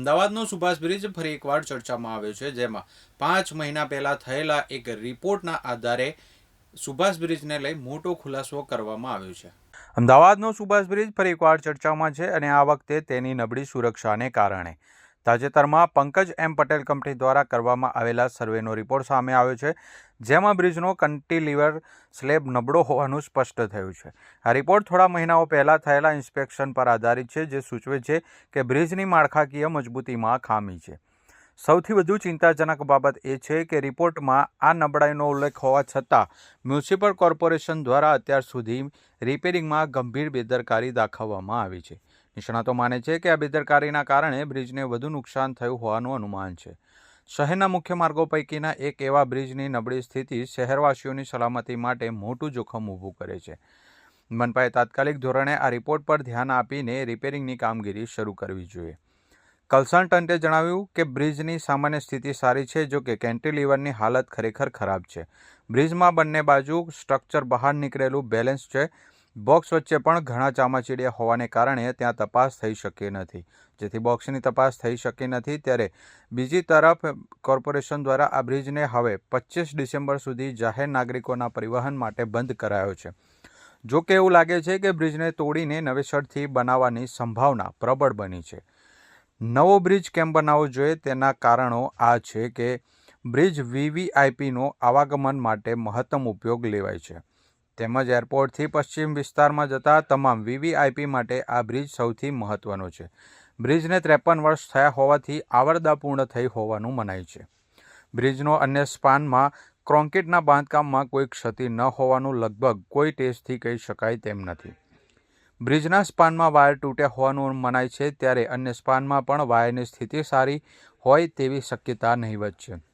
અમદાવાદનો Subhash bridge ફરી એકવાર ચર્ચામાં આવ્યો છે, જેમાં પાંચ મહિના પહેલા થયેલા એક રિપોર્ટના આધારે સુભાષ બ્રિજને લઈ મોટો ખુલાસો કરવામાં આવ્યો છે. અમદાવાદનો સુભાષ બ્રિજ ફરી એકવાર ચર્ચામાં છે અને આ વખતે તેની નબળી સુરક્ષાને કારણે. તાજેતરમાં પંકજ એમ પટેલ કંપની દ્વારા કરવામાં આવેલા સર્વેનો રિપોર્ટ સામે આવ્યો છે, જેમાં બ્રિજનો કન્ટીલિવર સ્લેબ નબળો હોવાનું સ્પષ્ટ થયું છે. આ રિપોર્ટ થોડા મહિનાઓ પહેલાં થયેલા ઇન્સ્પેક્શન પર આધારિત છે, જે સૂચવે છે કે બ્રિજની માળખાકીય મજબૂતીમાં ખામી છે. સૌથી વધુ ચિંતાજનક બાબત એ છે કે રિપોર્ટમાં આ નબળાઈનો ઉલ્લેખ હોવા છતાં, મ્યુનિસિપલ કોર્પોરેશન દ્વારા અત્યાર સુધી રિપેરિંગમાં ગંભીર બેદરકારી દાખવવામાં આવી છે. નિષ્ણાતો માને છે કે આ બેદરકારીના કારણે બ્રિજને વધુ નુકસાન થયું હોવાનું અનુમાન છે. શહેરના મુખ્ય માર્ગો પૈકીના એક એવા બ્રિજની નબળી સ્થિતિ શહેરવાસીઓની સલામતી માટે મોટું જોખમ ઊભું કરે છે. મનપાએ તાત્કાલિક ધોરણે આ રિપોર્ટ પર ધ્યાન આપીને રિપેરિંગની કામગીરી શરૂ કરવી જોઈએ. કન્સલ્ટન્ટે જણાવ્યું કે બ્રિજની સામાન્ય સ્થિતિ સારી છે જો કે કેન્ટિલીવરની હાલત ખરેખર ખરાબ છે. બ્રિજમાં બંને બાજુ સ્ટ્રક્ચર બહાર નીકળેલું બેલેન્સ છે. બોક્સ વચ્ચે પણ ઘણા ચામાચીડિયા હોવાને કારણે ત્યાં તપાસ થઈ શકી નથી. જેથી બોક્સની તપાસ થઈ શકી નથી ત્યારે બીજી તરફ કોર્પોરેશન દ્વારા આ બ્રિજને હવે પચીસ ડિસેમ્બર સુધી જાહેર નાગરિકોના પરિવહન માટે બંધ કરાયો છે. જો કે એવું લાગે છે કે બ્રિજને તોડીને નવેસરથી બનાવવાની સંભાવના પ્રબળ બની છે. નવો બ્રિજ કેમ બનાવવો જોઈએ તેના કારણો આ છે કે બ્રિજ વીવીઆઈપીનો આવાગમન માટે મહત્તમ ઉપયોગ લેવાય છે. તેમજ એરપોર્ટથી પશ્ચિમ વિસ્તારમાં જતા તમામ વીવીઆઈપી માટે આ બ્રિજ સૌથી મહત્ત્વનો છે. બ્રિજને ત્રેપન વર્ષ થયા હોવાથી આવરદાપૂર્ણ થઈ હોવાનું મનાય છે. બ્રિજનો અન્ય સ્પાનમાં કોન્ક્રીટના બાંધકામમાં કોઈ ક્ષતિ ન હોવાનું લગભગ કોઈ ટેસ્ટથી કહી શકાય તેમ નથી. બ્રિજના સ્પાનમાં વાયર તૂટ્યા હોવાનું મનાય છે, ત્યારે અન્ય સ્પાનમાં પણ વાયરની સ્થિતિ સારી હોય તેવી શક્યતા નહીવત છે.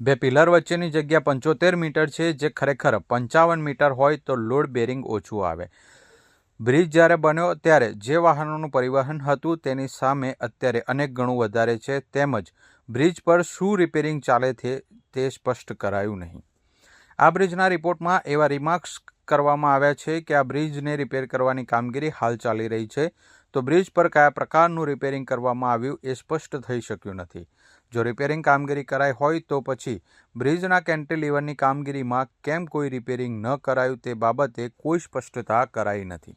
બે પિલર વચ્ચેની જગ્યા પંચોતેર મીટર છે, જે ખરેખર પંચાવન મીટર હોય તો લોડ બેરિંગ ઓછું આવે. બ્રિજ જ્યારે બન્યો ત્યારે જે વાહનોનું પરિવહન હતું તેની સામે અત્યારે અનેક ગણું વધારે છે, તેમજ બ્રિજ પર શું રિપેરિંગ ચાલે છે તે સ્પષ્ટ કરાયું નહીં. આ બ્રિજના રિપોર્ટમાં એવા રિમાર્ક્સ કરવામાં આવ્યા છે કે આ બ્રિજને રિપેર કરવાની કામગીરી હાલ ચાલી રહી છે. તો બ્રિજ પર કયા પ્રકારનું રિપેરિંગ કરવામાં આવ્યું એ સ્પષ્ટ થઈ શક્યું નથી. જો રિપેરિંગ કામગીરી કરાઈ હોય તો પછી બ્રિજના કેન્ટિલીવરની કામગીરીમાં કેમ કોઈ રિપેરિંગ ન કરાયું તે બાબતે કોઈ સ્પષ્ટતા કરાઈ નથી.